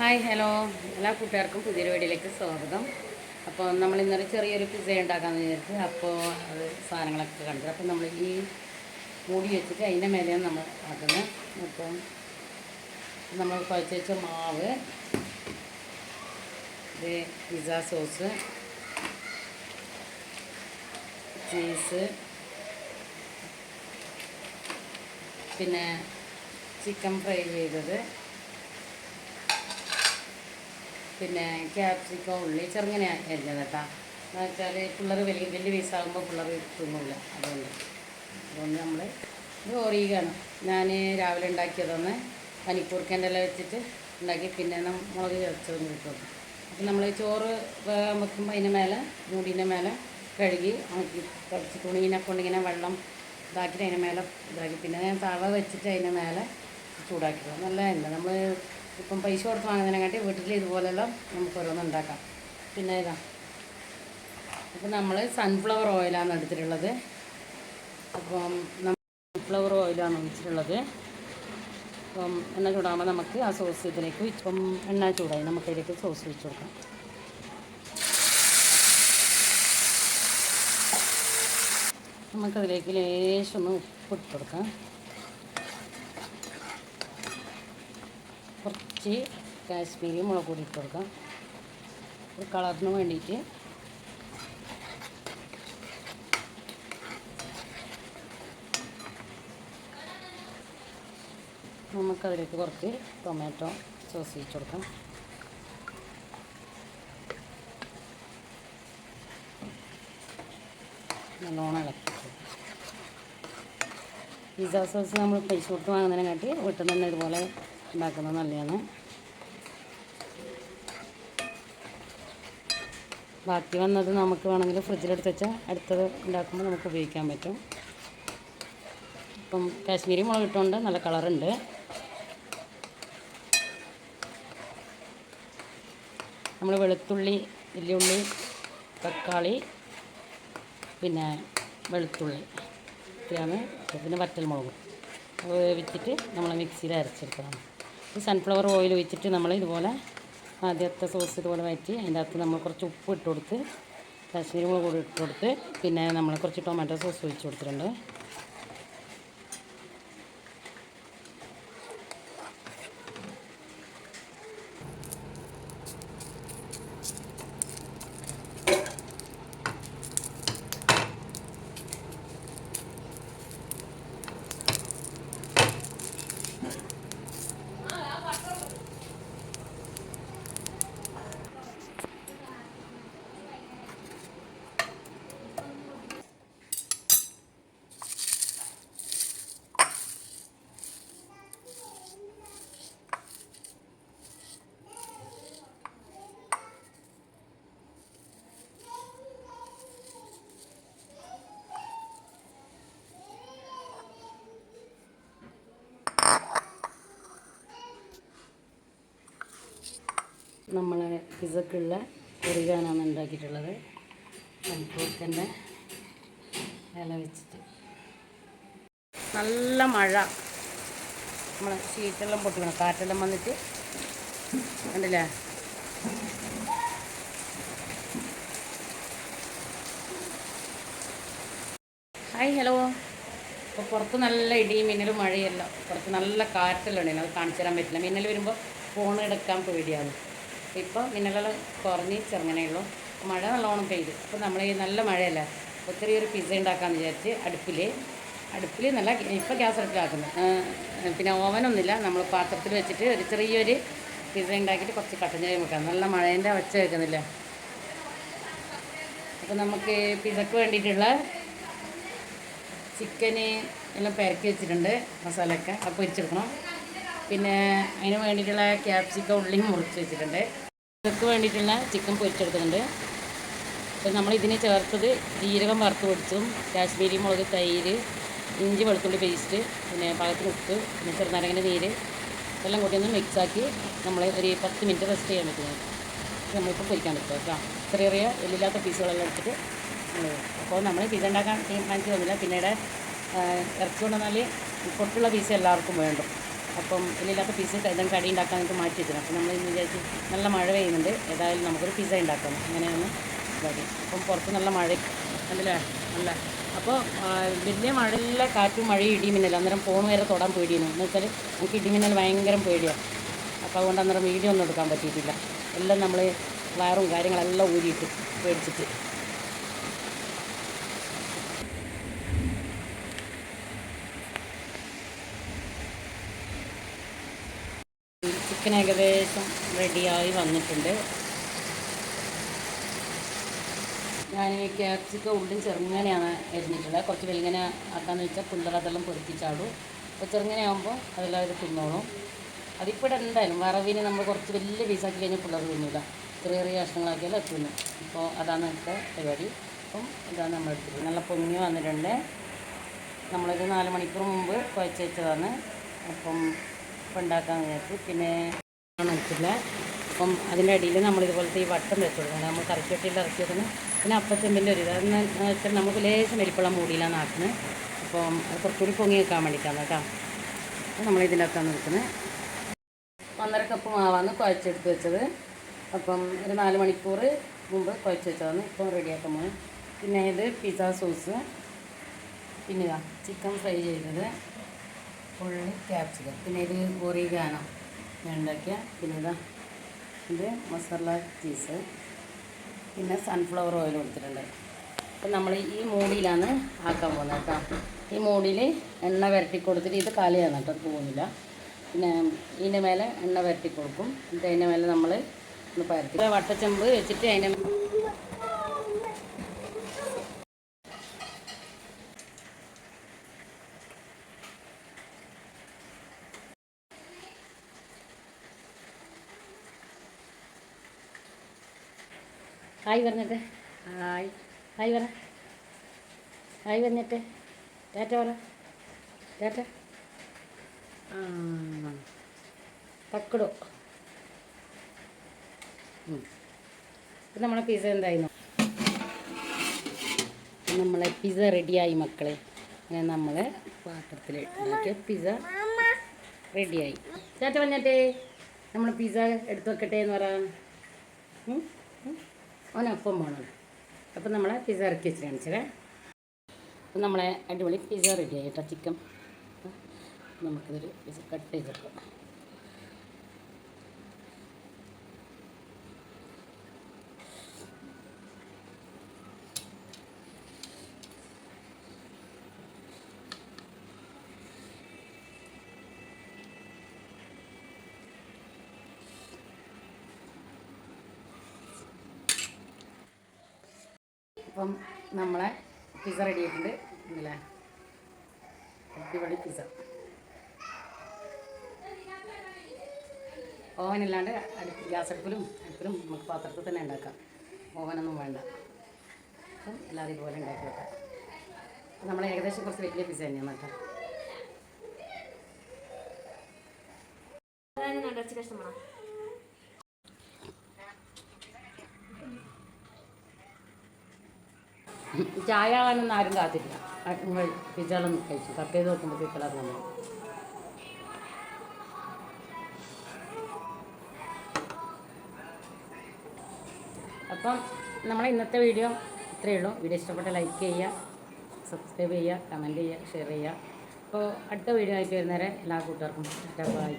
Hi hello. എല്ലാ കൂട്ടുകാർക്കും പുതിയൊരു വീഡിയോയിലേക്ക് സ്വാഗതം. അപ്പോൾ നമ്മൾ ഇന്നലെ ചെറിയൊരു പിസ ഉണ്ടാക്കാമെന്ന് വിചാരിച്ചു അപ്പോൾ അത് സാധനങ്ങളൊക്കെ കണ്ടു. അപ്പോൾ നമ്മൾ ഈ മൂടി വെച്ചിട്ട് അതിന്റെ മേലെയാണ് നമ്മൾ ആക്കുന്നത്. അപ്പം നമ്മൾ കുഴച്ച് വെച്ച മാവ് ഇത് പിസ്സ സോസ് ചീസ് പിന്നെ ചിക്കൻ ഫ്രൈ ചെയ്തത്. പിന്നെ ക്യാപ്സിക്കോ ഉള്ളി ചെറുങ്ങനെ അരിഞ്ഞത് കേട്ടോ. എന്ന് വെച്ചാൽ പിള്ളേർ വലിയ വലിയ പീസാകുമ്പോൾ പിള്ളേർ തിന്നില്ല അതുകൊണ്ട്. അതുകൊണ്ട് നമ്മൾ ഇത് ഓറിയാണ് ഞാൻ രാവിലെ ഉണ്ടാക്കിയതൊന്ന് പനിക്കൂർക്കന്റെ വെച്ചിട്ട് ഉണ്ടാക്കി പിന്നെ മുളക് ചേർച്ചൊന്ന് കിട്ടും. അപ്പം നമ്മൾ ചോറ് വെക്കുമ്പോൾ അതിന്റെ മേലെ മൂടീന്റെ മേലെ കഴുകി ഉണക്കി കുറച്ച് തുണീനെ കൊണ്ടിങ്ങനെ വെള്ളം ഇതാക്കിയിട്ട് അതിന്റെ മേലെ ഇതാക്കി. പിന്നെ ഞാൻ തവ വെച്ചിട്ട് അതിന്റെ മേലെ ചൂടാക്കിയത് നല്ലതല്ല നമ്മൾ ഇപ്പം പൈസ കൊടുത്ത് വാങ്ങുന്നതിനെക്കാട്ടി വീട്ടിൽ ഇതുപോലെല്ലാം നമുക്ക് ഓരോന്ന് ഉണ്ടാക്കാം. പിന്നെ ഇതാ. അപ്പം നമ്മൾ സൺഫ്ലവർ ഓയിലാണ് എടുത്തിട്ടുള്ളത്. അപ്പം സൺഫ്ലവർ ഓയിലാണ് ഒഴിച്ചിട്ടുള്ളത്. അപ്പം എണ്ണ ചൂടാകുമ്പോൾ നമുക്ക് ആ സോസ് ഇതിലേക്ക് ഇപ്പം എണ്ണ ചൂടായി. നമുക്ക് അതിലേക്ക് സോസ് വെച്ച് കൊടുക്കാം. നമുക്കതിലേക്ക് ലേശം ഒന്ന് ഉപ്പിട്ട് കൊടുക്കാം. കുറച്ച് കാശ്മീരി മുളക് പൊടി ഇട്ട് കൊടുക്കാം. ഒരു കളറിന് വേണ്ടിയിട്ട്. നമുക്കതിലേക്ക് കുറച്ച് ടൊമാറ്റോ സോസ് വെച്ച് കൊടുക്കാം. നല്ലോണം ഇളക്കി. പിസ്സ സോസ് നമ്മൾ പൈസ കൊടുത്ത് വാങ്ങുന്നതിനെക്കാട്ടി വീട്ടിൽ നിന്ന് ഇതുപോലെ ഉണ്ടാക്കുന്നത് നല്ലതാണ്. ബാക്കി വന്നത് നമുക്ക് വേണമെങ്കിൽ ഫ്രിഡ്ജിലെടുത്ത് വെച്ചാൽ അടുത്തത് ഉണ്ടാക്കുമ്പോൾ നമുക്ക് ഉപയോഗിക്കാൻ പറ്റും. ഇപ്പം കാശ്മീരി മുളക് ഇട്ടുകൊണ്ട് നല്ല കളറുണ്ട്. നമ്മൾ വെളുത്തുള്ളി വലിയുള്ളി തക്കാളി പിന്നെ വെളുത്തുള്ളി ഇത്രയാണ്. പിന്നെ വറ്റൽ മുളകും വേവിച്ചിട്ട് നമ്മൾ മിക്സിയിൽ അരച്ചെടുക്കണം. സൺഫ്ലവർ ഓയിൽ ഒഴിച്ചിട്ട് നമ്മൾ ഇതുപോലെ ആദ്യത്തെ സോസ് ഇതുപോലെ വയറ്റി അതിന്റെ അകത്ത് നമ്മൾ കുറച്ച് ഉപ്പ് ഇട്ട് കൊടുത്ത് കാശ്മീരി മുളക് കൂടി ഇട്ട് കൊടുത്ത് പിന്നെ നമ്മൾ കുറച്ച് ടൊമാറ്റോ സോസ് ഒഴിച്ച് കൊടുത്തിട്ടുണ്ട്. നമ്മൾ പിസക്കുള്ള കുറുകാനാണ് ഉണ്ടാക്കിയിട്ടുള്ളത്. പൂക്കന്റെ ഇല വെച്ചിട്ട്. നല്ല മഴ. നമ്മൾ ഷീറ്റെല്ലാം പൊട്ടിക്കണം കാറ്റെല്ലാം വന്നിട്ട് കണ്ടില്ലേ? Hi hello. ഇപ്പോൾ പുറത്ത് നല്ല ഇടിയും മിന്നലും മഴയല്ല പുറത്ത് നല്ല കാറ്റെല്ലാം ഉണ്ടായിരുന്നു അത് കാണിച്ചു തരാൻ പറ്റില്ല. മിന്നൽ വരുമ്പോൾ ഫോൺ എടുക്കാൻ പേടിയാണ് ഇപ്പോൾ മിന്നലുകൾ കുറഞ്ഞ് ചെറുങ്ങനെ ഉള്ളൂ. മഴ നല്ലോണം പെയ്തു. അപ്പോൾ നമ്മൾ ഈ നല്ല മഴയല്ല? ഒത്തിരി ഒരു പിസ്സ ഉണ്ടാക്കാമെന്ന് വിചാരിച്ച് അടുപ്പിൽ അടുപ്പിൽ നല്ല ഇപ്പോൾ ഗ്യാസ് അടുപ്പിലാക്കുന്നത് പിന്നെ ഓവനൊന്നുമില്ല നമ്മൾ പാത്രത്തിൽ വെച്ചിട്ട് ഒരു ചെറിയൊരു പിസ്സ ഉണ്ടാക്കിയിട്ട് കുറച്ച് കട്ടൻ ചായ വെക്കാം. നല്ല മഴേന്റെ ഒച്ച വെക്കുന്നില്ല അപ്പോൾ നമുക്ക് പിസക്ക് വേണ്ടിയിട്ടുള്ള ചിക്കന് എല്ലാം പെരക്കി വെച്ചിട്ടുണ്ട്. മസാലയൊക്കെ. അപ്പോൾ പൊരിച്ചെടുക്കണം. പിന്നെ അതിന് വേണ്ടിയിട്ടുള്ള ക്യാപ്സിക്കം ഉള്ളിയും മുറിച്ച് വെച്ചിട്ടുണ്ട്. ഇതൊക്കെ വേണ്ടിയിട്ടുള്ള ചിക്കൻ പൊരിച്ചെടുത്തിട്ടുണ്ട്. അപ്പോൾ നമ്മൾ ഇതിന് ചേർത്തത് ജീരകം വറുത്ത് പൊടിച്ചതും കാശ്മീരി മുളക് തൈര് ഇഞ്ചി വെളുത്തുള്ളി പേസ്റ്റ് പിന്നെ പാകത്തിന് ഉപ്പ് പിന്നെ ചെറുനാരങ്ങന്റെ നീര് ഇതെല്ലാം കൂട്ടി ഒന്ന് മിക്സാക്കി നമ്മൾ ഒരു പത്ത് മിനിറ്റ് റെസ്റ്റ് ചെയ്യാൻ പറ്റുന്നത് നമ്മളിപ്പോൾ പൊരിക്കാൻ പറ്റും കേട്ടോ. ചെറിയ ചെറിയ എല്ലില്ലാത്ത പീസുകളെല്ലാം എടുത്തിട്ട് അപ്പോൾ നമ്മൾ പിസ ഉണ്ടാക്കാൻ തീരുമാനിച്ചു തന്നില്ല പിന്നീട് ഇറച്ചി കൊണ്ടുവന്നാൽ പൊട്ടുള്ള പീസ് എല്ലാവർക്കും വേണ്ടും. അപ്പം ഇല്ലാത്ത പിസ്സ എന്തെങ്കിലും കടി ഉണ്ടാക്കാൻ നമുക്ക് മാറ്റി വെച്ചിരുന്നു. അപ്പം നമ്മൾ ഇന്ന് വിചാരിച്ച് നല്ല മഴ പെയ്യുന്നുണ്ട്. ഏതായാലും നമുക്കൊരു പിസ്സ ഉണ്ടാക്കാം. അങ്ങനെയാണ് ഇതാക്കി അപ്പം പുറത്ത് നല്ല മഴ അല്ലേ? നല്ല. അപ്പോൾ വലിയ മഴയുള്ള കാറ്റും മഴയും ഇടിമിന്നലും അന്നേരം ഫോൺ വരെ തൊടാൻ പേടിയാണ്. എന്ന് വെച്ചാൽ നമുക്ക് ഇടിമിന്നൽ ഭയങ്കര പേടിയാണ് അപ്പോൾ അതുകൊണ്ട് അന്നേരം വീഡിയോ ഒന്നും എടുക്കാൻ പറ്റിയിട്ടില്ല. എല്ലാം നമ്മൾ വയറും കാര്യങ്ങളെല്ലാം ഊരിയിട്ട് പേടിച്ചിട്ട്. ചിക്കൻ ഏകദേശം റെഡിയായി വന്നിട്ടുണ്ട്. ഞാൻ ഈ ക്യാപ്സിക്ക ഉള്ളിൽ ചെറുങ്ങനെയാണ് എരിഞ്ഞിട്ടുള്ളത് കുറച്ച് വെളിങ്ങനെ ആക്കാന്ന് വെച്ചാൽ പിള്ളേർ അതെല്ലാം പൊരിപ്പിച്ചാടും അപ്പോൾ ചെറുങ്ങനെ ആകുമ്പോൾ അതെല്ലാവരും തിന്നോളും. അതിപ്പോൾ എന്തായാലും വറവിന് നമ്മൾ കുറച്ച് വലിയ പീസാക്കി കഴിഞ്ഞാൽ പിള്ളേർ തിന്നില്ല ചെറിയ ചെറിയ കഷ്ണങ്ങളാക്കിയാൽ അത് തിന്നും. അപ്പോൾ അതാണ് ഇവിടുത്തെ പരിപാടി. അപ്പം ഇതാണ് നമ്മൾ എടുത്തിട്ട് നല്ല പൊങ്ങി വന്നിട്ടുണ്ട്. നമ്മളൊരു നാല് മണിക്കൂർ മുമ്പ് കുഴച്ച് വെച്ചതാണ്. അപ്പം ഇപ്പം ഉണ്ടാക്കാൻ വിചാരിച്ചു. പിന്നെ വെച്ചില്ല അപ്പം അതിന്റെ അടിയിൽ നമ്മൾ ഇതുപോലത്തെ ഈ വട്ടം വെച്ച് കൊടുക്കണം. നമ്മൾ കറിച്ചട്ടിയിൽ ഇറക്കി വെക്കുന്നത് പിന്നെ അപ്പച്ചെമ്പിന്റെ ഒരു ഇതെന്ന് വെച്ചാൽ നമുക്ക് ലേശം വലിപ്പമുള്ള മൂടിയിലാണ് ആക്കുന്നത്. അപ്പം കുറച്ചുകൂടി പൊങ്ങി വെക്കാൻ വേണ്ടിയിട്ടാണ് കേട്ടോ. അപ്പോൾ നമ്മൾ ഇതിനകത്താണ് നിൽക്കുന്നത് ഒന്നര കപ്പ് മാവാണ് കുഴച്ചെടുത്ത് വെച്ചത്. അപ്പം ഒരു നാല് മണിക്കൂർ മുമ്പ് കുഴച്ച് വെച്ചതാണ്. ഇപ്പം റെഡിയാക്കാൻ പോകുന്നത് പിന്നെ ഇത് പിസ്സ സോസ് പിന്നെ ചിക്കൻ ഫ്രൈ ചെയ്തത്. ഉള്ളി ക്യാപ്സിക്കം പിന്നെ ഇത് ഒറിഗാനോ ഞാൻ പിന്നെ ഇതാ ഇത് മസാല ചീസ് പിന്നെ സൺഫ്ലവർ ഓയിൽ കൊടുത്തിട്ടുണ്ട്. അപ്പം നമ്മൾ ഈ മൂടിയിലാണ് ആക്കാൻ പോകുന്നത് കേട്ടോ. ഈ മൂടിയിൽ എണ്ണ വരട്ടി കൊടുത്തിട്ട് ഇത് കാലിയാണ് കേട്ടോ തോന്നില്ല പിന്നെ ഇതിന്റെ മേലെ എണ്ണ വരട്ടി കൊടുക്കും. എന്നിട്ട് അതിന്റെ മേലെ നമ്മൾ ഒന്ന് പരത്തി. വട്ടച്ചെമ്പ് വെച്ചിട്ട് അതിന്റെ ഹായ് പറഞ്ഞിട്ട്. ഹായ്. ഹായ് പറ. ഹായ് പറഞ്ഞിട്ട്. ടാറ്റ പറ. ടാറ്റ പക്കടോ. ഇപ്പം നമ്മളെ പിസ്സ എന്തായിരുന്നു? നമ്മളെ പിസ്സ റെഡിയായി മക്കളെ. അങ്ങനെ നമ്മൾ പാത്രത്തിൽ ഉണ്ടാക്കിയ പിസ്സ റെഡിയായി ചേട്ട വന്നിട്ടേ നമ്മൾ പിസ്സ എടുത്ത് വെക്കട്ടെ എന്ന് പറയാം അവനൊപ്പം പോകണം അപ്പം നമ്മളെ പിസ്സ ഇറക്കി വെച്ച് കാണിച്ചേ അപ്പം നമ്മളെ അടിപൊളി പിസ്സ റെഡി ആയിട്ടോ ചിക്കൻ നമുക്കിതൊരു പിസ്സ കട്ട് ചെയ്തെടുക്കാം. അപ്പം നമ്മളെ പിസ റെഡി ആയിട്ടുണ്ട്. ഇല്ലേ അടിപൊളി പിസ ഓവനില്ലാണ്ട് അടുപ്പ് ഗ്യാസ് അടുപ്പിലും അടുപ്പിലും നമുക്ക് പാത്രത്തിൽ തന്നെ ഉണ്ടാക്കാം. ഓവനൊന്നും വേണ്ട. അപ്പം എല്ലാവരും ഇതുപോലെ ഉണ്ടാക്കി വെക്കാം. നമ്മൾ ഏകദേശം കുറച്ച് വലിയ പിസ തന്നെയാണ് കേട്ടോ. കഷ്ടമാണോ? ചായ ആകാനൊന്നും ആരും കാത്തില്ല നിങ്ങൾ പിസ്സകളൊന്നും കഴിച്ചു. കട്ട് ചെയ്ത് നോക്കുമ്പോൾ അത് തന്നെ അപ്പം നമ്മളെ ഇന്നത്തെ വീഡിയോ ഇത്രയേ ഉള്ളൂ. വീഡിയോ ഇഷ്ടപ്പെട്ട ലൈക്ക് ചെയ്യുക സബ്സ്ക്രൈബ് ചെയ്യുക കമന്റ് ചെയ്യുക ഷെയർ ചെയ്യുക. അപ്പോൾ അടുത്ത വീഡിയോ ആയിട്ട് വരുന്നവരെ എല്ലാ കൂട്ടുകാർക്കും ബൈ.